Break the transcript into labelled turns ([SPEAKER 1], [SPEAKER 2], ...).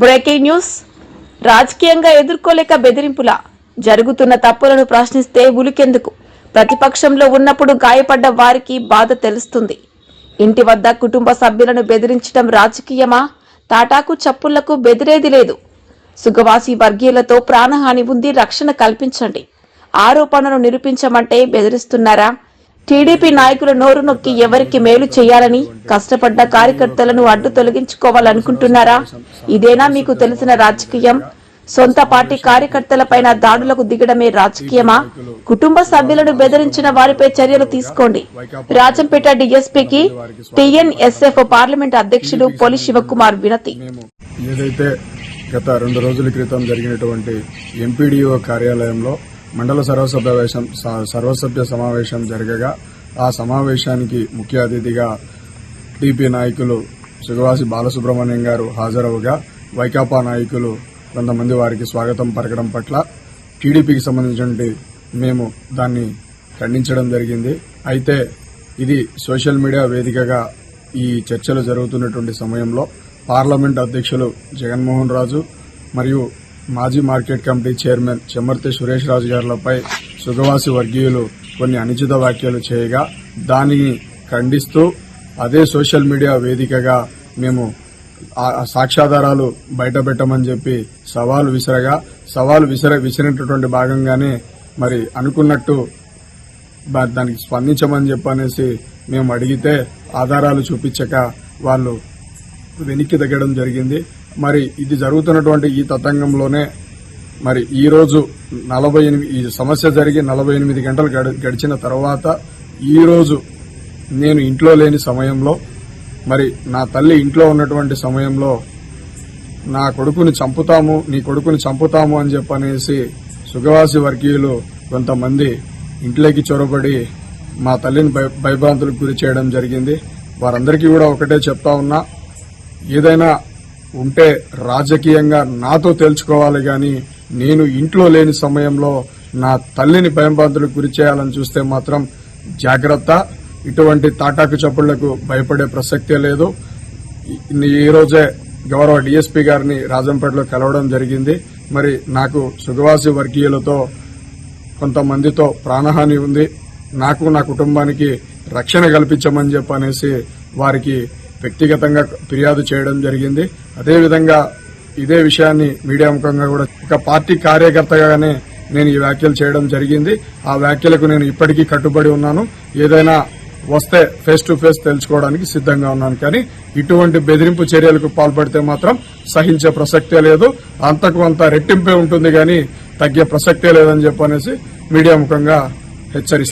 [SPEAKER 1] Breaking news. రాజకీయంగా ఎదుర్కోలేక బెదిరింపుల. జరుగుతున్న తప్పులను ప్రశ్నిస్తే ఉలికెందుకు? ప్రతిపక్షంలో ఉన్నప్పుడు గాయపడ్డ వారికి బాధ తెలుస్తుంది. ఇంటి వద్ద కుటుంబ సభ్యులను బెదిరించడం రాజకీయమా? తాటాకు చప్పుళ్ళకు బెదిరేది లేదు. సుగవాసి వర్గీయులతో ప్రాణహాని ఉంది రక్షణ కల్పించండి. ఆరోపణలు నిరూపించమంటే బెదిరిస్తున్నారా? టీడీపీ నాయకులు నోరు నొక్కి ఎవరికి మేలు చేయాలని కష్టపడ్డ కార్యకర్తలను అడ్డు తొలగించుకోవాలనుకుంటున్నారా? ఇదేనా మీకు తెలిసిన రాజకీయం? సొంత పార్టీ కార్యకర్తలపైన దాడులకు దిగడమే రాజకీయమా? కుటుంబ సభ్యులను బెదిరించిన వారిపై చర్యలు తీసుకోండి. రాజంపేట డిఎస్పీకి టిఎన్ఎస్ఎఫ్ పార్లమెంట్ అధ్యక్షుడు పొలి శివకుమార్ వినతి.
[SPEAKER 2] ఏదైతే గత రెండు రోజుల క్రితం జరిగినటువంటి ఎంపీడీఓ కార్యాలయంలో మండల సర్వసభ్యవేశం స- సర్వసభ్య సమావేశం జరగగా ఆ సమావేశానికి ముఖ్య అతిథిగా టీపీ నాయకులు సుగవాసి బాలసుబ్రహ్మణ్యం గారు హాజరవగా వైకాపా నాయకులు కొంతమంది వారికి స్వాగతం పలకడం పట్ల టీడీపీకి సంబంధించినటువంటి మేము దాన్ని ఖండించడం జరిగింది. అయితే ఇది సోషల్ మీడియా వేదికగా ఈ చర్చలు జరుగుతున్నటువంటి సమయంలో పార్లమెంట్ అధ్యక్షులు జగన్మోహన్ రాజు మరియు మాజీ market committee chairman Chemarthi Suresh Raju గారులపై Sugavasi వర్గీయులు కొన్ని అనుచిత వ్యాఖ్యలు చేయగా దానిని ఖండిస్తూ అదే సోషల్ మీడియా వేదికగా మేము సాక్ష్యాధారాలు బయట పెట్టమని చెప్పి సవాలు విసరగా సవాలు విసర విసిరినటువంటి భాగంగానే మరి అనుకున్నట్టు దానికి స్పందించమని చెప్పనేసి మేము అడిగితే ఆధారాలు చూపించక వాళ్ళు వెనక్కి తగ్గడం జరిగింది. మరి ఇది జరుగుతున్నటువంటి ఈ తతంగంలోనే మరి ఈ రోజు నలభై ఎనిమిది ఈ సమస్య జరిగి నలభై ఎనిమిది గంటలు గడి- గడిచిన తర్వాత ఈరోజు నేను ఇంట్లో లేని సమయంలో మరి నా తల్లి ఇంట్లో ఉన్నటువంటి సమయంలో నా కొడుకుని చంపుతాము నీ కొడుకుని చంపుతాము అని చెప్పనేసి సుగవాసి వర్గీయులు కొంతమంది ఇంట్లోకి చొరబడి మా తల్లిని భయభ్రాంతులకు గురి చేయడం జరిగింది. వారందరికీ కూడా ఒకటే చెప్తా ఉన్నా ఏదైనా ఉంటే రాజకీయంగా నాతో తేల్చుకోవాలి గాని నేను ఇంట్లో లేని సమయంలో నా తల్లిని భయభ్రాంతులకు గురి చేయాలని చూస్తే మాత్రం జాగ్రత్త. ఇటువంటి తాటాకు చప్పుళ్ళకు భయపడే ప్రసక్తే లేదు. ఈ- రోజే గౌరవ డీఎస్పీ గారిని రాజంపేటలో కలవడం జరిగింది. మరి నాకు సుగవాసి వర్గీయులతో కొంతమందితో ప్రాణహాని ఉంది. నాకు నా కుటుంబానికి రక్షణ కల్పించమని చెప్పనేసి వారికి వ్యక్తిగతంగా ఫిర్యాదు చేయడం జరిగింది. అదేవిధంగా ఇదే విషయాన్ని మీడియా ముఖంగా కూడా ఒక పార్టీ కార్యకర్తగానే నేను ఈ వ్యాఖ్యలు చేయడం జరిగింది. ఆ వ్యాఖ్యలకు నేను ఇప్పటికీ కట్టుబడి ఉన్నాను. ఏదైనా వస్తే ఫేస్ టు ఫేస్ తెలుసుకోవడానికి సిద్ధంగా ఉన్నాను. కానీ ఇటువంటి బెదిరింపు చర్యలకు పాల్పడితే మాత్రం సహించే ప్రసక్తే లేదు. అంతకు అంత రెట్టింపే ఉంటుంది కానీ తగ్గే ప్రసక్తే లేదని చెప్పనేసి మీడియా ముఖంగా హెచ్చరిస్తాను